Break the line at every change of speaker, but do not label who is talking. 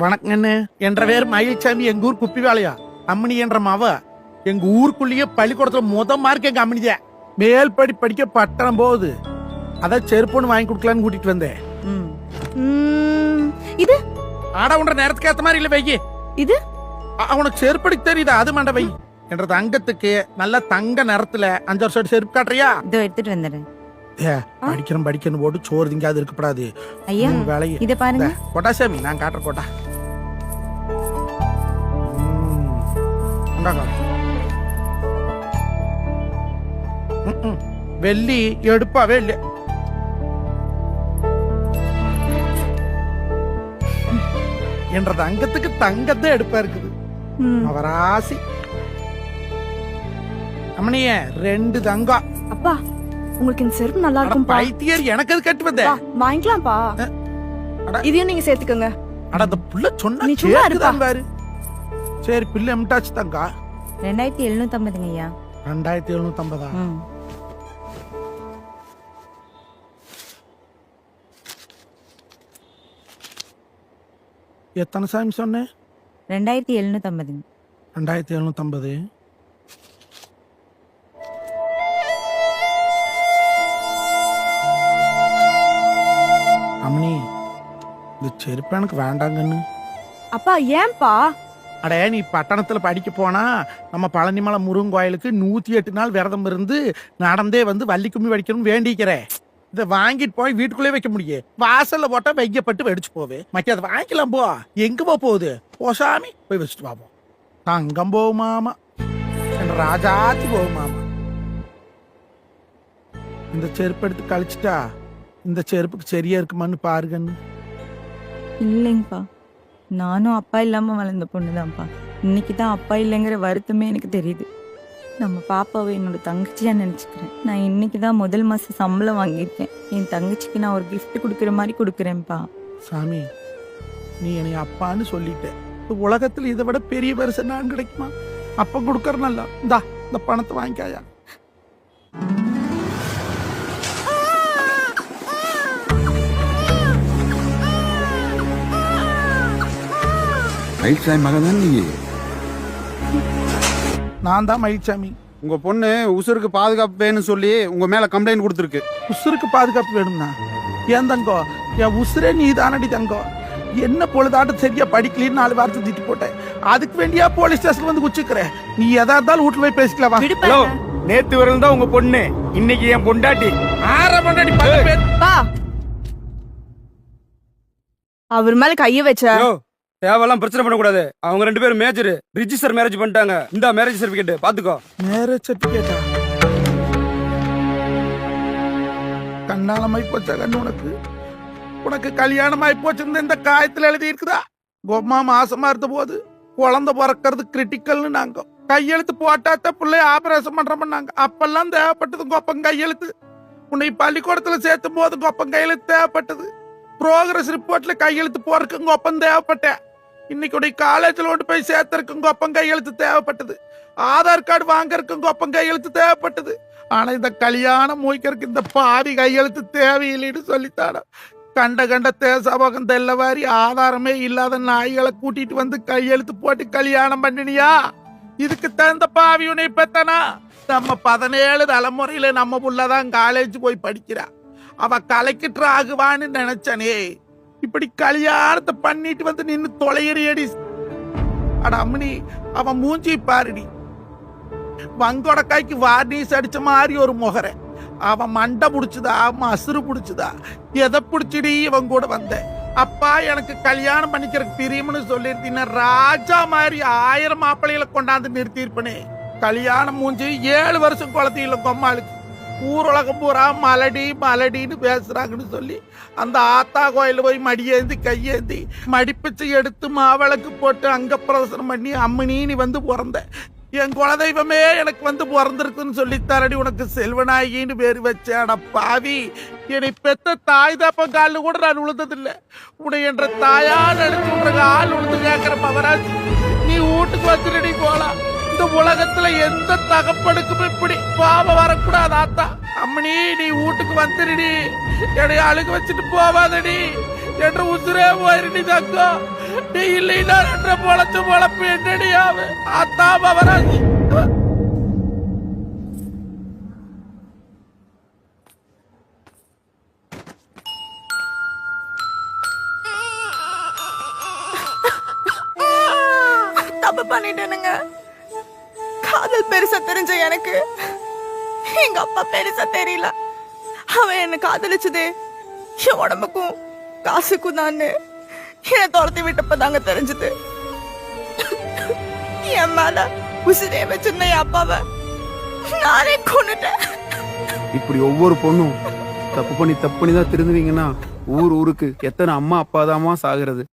வணக்கங்கண்ணு. என்ற பேர் மயில்சாமி எங்க ஊர் குப்பி வேலையா அம்மணி என்ற மவ எங்க ஊருக்குள்ளேயே பள்ளிக்கூடத்துல முத மார்க் எங்க அம்மனிதே மேல் படி படிக்க பட்டணம் போகுது. அதான் செருப்புன்னு வாங்கி கொடுக்கலான்னு கூட்டிட்டு வந்தேன்.
ம்.
ம், இது?
ஆட உன்ற நேரத்துக்கு ஏத்த மாதிரி இல்ல வைக்கி
இது?
உனக்கு செருப்படிக்கு தெரியுதா? அது மண்ட வை. என்ற தங்கத்துக்கு நல்ல தங்க நிறத்துல அஞ்சு வருஷம் செருப்பு காட்டுறியா?
இதோ எடுத்துட்டு வந்துடுறேன்.
ஏ, படிக்கிறோம் படிக்கணும் போட்டு சோறு திங்காது இருக்கப்படாது.
ஐயா
வேலையை
இத பாருங்க.
கொட்டா சாமி நான் காட்டுற கொட்டா. வெள்ளி எடுப்பாவே இல்ல என்ற தங்கத்துக்கு தங்கத்தை எடுப்பா இருக்குது. அவராசி. அம்மனிய ரெண்டு தங்கம்.
அப்பா. உங்களுக்கு இந்த செருப்பு நல்லா
அட,
இருக்கும்பா.
பைத்தியர் எனக்கு அது கட்டு வந்த
பா, வாங்கிக்கலாம்ப்பா.
அட.
இதையும் நீங்க சேர்த்துக்கோங்க.
அட அந்த புள்ள சொன்னா
நீ சும்மா
கேக்குதான் பாரு சரி பிள்ளை எம்டாச்சு தங்கா
ரெண்டாயிரத்தி எழுநூத்தி ஐம்பதுங்க ஐயா.
ரெண்டாயிரத்தி எழுநூத்தி ஐம்பதா
ம்.
எத்தனை சாமி சொன்னேன்
ரெண்டாயிரத்தி எழுநூத்தி ஐம்பதுங்க
ரெண்டாயிரத்தி எழுநூத்தி இந்த செருப்பு எனக்கு வேண்டாங்கன்னு
அப்பா ஏன்பா?
அடே நீ பட்டணத்துல படிக்க போனா நம்ம பழனிமலை முருகன் கோயிலுக்கு நூத்தி எட்டு நாள் விரதம் இருந்து நடந்தே வந்து வள்ளி கும்மி வடிக்கணும்னு வேண்டிக்கிறேன் இதை வாங்கிட்டு போய் வீட்டுக்குள்ளே வைக்க முடியும் வாசல்ல போட்டா வைக்கப்பட்டு வெடிச்சு போவே. மக்க அதை வாங்கிக்கலாம் போ. எங்க போ போகுது? போசாமி போய் வச்சுட்டு வாப்போம் தங்கம் போகுமாமா ராஜாத்தி போகுமாமா இந்த செருப்பு எடுத்து கழிச்சிட்டா இந்த செருப்புக்கு சரியா இருக்குமான்னு பாருங்கன்னு
இல்லைங்கப்பா. நானும் அப்பா இல்லாமல் வளர்ந்த பொண்ணு தான்ப்பா இன்னைக்கு தான் அப்பா இல்லைங்கிற வருத்தமே எனக்கு தெரியுது. நம்ம பாப்பாவை என்னோட தங்கச்சியாக நினச்சிக்கிறேன். நான் இன்னைக்கு தான் முதல் மாதம் சம்பளம் வாங்கியிருக்கேன். என் தங்கச்சிக்கு நான் ஒரு கிஃப்ட் கொடுக்குற மாதிரி கொடுக்குறேன்ப்பா.
சாமி நீ என்னை அப்பான்னு சொல்லிட்ட. உலகத்தில் இதை விட பெரிய பரிசு நான் கிடைக்குமா? அப்பா கொடுக்கறனல்ல. இந்தா இந்த பணத்தை வாங்கிக்காயா?
சாய் மகன் தான் நீ
நான் தான் மயில்சாமி.
உங்க பொண்ணு உசுருக்கு பாதுகாப்பு வேணும்னு சொல்லி உங்க மேல கம்ப்ளைண்ட் கொடுத்துருக்கு.
உசுருக்கு பாதுகாப்பு வேணும்னா? ஏன் தங்கம் என் உசுரே நீ தானடி தங்கம் என்ன பொழுதாட்டம் சரியா படிக்கலன்னு நாலு வாரத்தை திட்டி போட்டேன். அதுக்கு வேண்டியா போலீஸ் ஸ்டேஷன் வந்து குச்சிக்கிற நீ எதா இருந்தாலும் வீட்டுல போய் பேசிக்கலாம் வா.
ஹலோ நேத்து வரல் தான் உங்க பொண்ணு. இன்னைக்கு என் பொண்டாட்டி.
ஆற பண்ணாடி பத்து பேர்.
பா. அவர் மேல கைய வச்ச.
தேவையெல்லாம் பிரச்சனை பண்ணக்கூடாது. அவங்க ரெண்டு பேரும் மேஜர் ரிஜிஸ்டர் மேரேஜ் பண்ணிட்டாங்க. இந்த மேரேஜ் சர்டிஃபிகேட் பாத்துக்கோ.
மேரேஜ் சர்டிஃபிகேட்டா கண்ணாலமாய் போச்சா கண்ணு உனக்கு? உனக்கு கல்யாணமாய் போச்சுன்னு இந்த காயத்துல எழுதி இருக்குதா பொம்மா மாசமா இருந்த போது குழந்தை பிறக்கிறது கிரிட்டிக்கல்னு நாங்க. கையெழுத்து போட்டாத்த பிள்ளைய ஆபரேஷன் பண்றோம்னாங்க அப்பெல்லாம் தேவைப்பட்டது கொப்பம் கையெழுத்து. உன்னை பள்ளிக்கூடத்துல சேர்த்தும் போது கொப்பம் கையெழுத்து தேவைப்பட்டது. ப்ரோக்ரஸ் ரிப்போர்ட்ல கையெழுத்து போறதுக்கு கொப்பம் தேவைப்பட்டேன். இன்னைக்கு உடைய காலேஜ்ல கொண்டு போய் சேர்த்தறதுக்கு கொப்பம் கையெழுத்து தேவைப்பட்டது. ஆதார் கார்டு வாங்கறதுக்கு அப்பம் கையெழுத்து தேவைப்பட்டது. ஆனா இந்த கல்யாணம் மூய்க்கறதுக்கு இந்த பாதி கையெழுத்து தேவையில்லைன்னு சொல்லித்தாடா கண்ட கண்ட தேசபோகம் தெல்லவாரி ஆதாரமே இல்லாத நாய்களை கூட்டிட்டு வந்து கையெழுத்து போட்டு கல்யாணம் பண்ணினியா? இதுக்கு தகுந்த பாவி உன்னை பெத்தனா? நம்ம பதினேழு தலைமுறையில நம்ம புள்ளதான் காலேஜ் போய் படிக்கிறா. அவ கலெக்டர் ஆகுவான்னு நினைச்சனே. இப்படி கல்யாணத்தை பண்ணிட்டு வந்து நின்னு தொலையறியடி. அட அம்மனி அவன் மூஞ்சி பாருடி. வங்கொடக்காய்க்கு வார்னிஸ் அடிச்ச மாதிரி ஒரு முகரை. அவன் மண்டை புடிச்சுதா மசுறு பிடிச்சதா? எதை பிடிச்சிடி இவன் கூட வந்தேன் அப்பா எனக்கு கல்யாணம் பண்ணிக்கிறதுக்கு பிரியம்னு சொல்லியிருந்தீங்கன்னா ராஜா மாதிரி ஆயிரம் மாப்பிள்ளைகளை கொண்டாந்து நிறுத்தியிருப்பனே. கல்யாணம் மூஞ்சி ஏழு வருஷம் குழந்தைகள கொம்மாளுக்கு. ஊருலகம் பூரா மலடி மலடின்னு பேசுறாங்கன்னு சொல்லி அந்த ஆத்தா கோயில் போய் மடியேந்தி கையேந்தி மடிப்பிச்சு எடுத்து மாவிளக்கு போட்டு அங்க பிரதர்சனம் பண்ணி அம்மனின்னு வந்து பிறந்த. என் குலதெய்வமே எனக்கு வந்து பிறந்திருக்குன்னு சொல்லி தரடி உனக்கு செல்வநாயகின்னு பேர் வச்சேன். அட பாவி என்னை பெத்த தாய் தாப்பம் காலில் கூட நான் உழுந்ததில்லை. உன்னை என்ற தாயால் எடுத்து உனக்கு ஆள் விழுந்து கேட்குற பவராஜ் நீ வீட்டுக்கு வந்துடுடி போலாம். இந்த உலகத்துல எந்த தகப்பனுக்கும் இப்படி பாவம் வரக்கூடாது ஆத்தா. அம்மனி நீ வீட்டுக்கு வந்துடுடி என்னை அழுக வச்சுட்டு போவாதடி. என்று உசுரே போயிருடி தக்கோ நீ இல்லைன்னா என்ற பொழச்சு பொழப்பு என்னடியாவு ஆத்தா பவராஜ்
தப்பு பண்ணிட்டேனுங்க. காதல் பெருசா தெரிஞ்ச எனக்கு. எங்க அப்பா பெருசா தெரியல. அவன் என்ன காதலிச்சதே. என் உடம்புக்கும் காசுக்கும் தான் என்னை துரத்தி விட்டப்பதாங்க தெரிஞ்சது. என் மேல உசிரே வச்சிருந்த என் அப்பாவை நானே கொண்டுட்டேன்
இப்படி ஒவ்வொரு பொண்ணும் தப்பு பண்ணி தப்பு பண்ணி தான் திருந்துவீங்கன்னா ஊர் ஊருக்கு எத்தனை அம்மா அப்பா தாமா சாகுறது.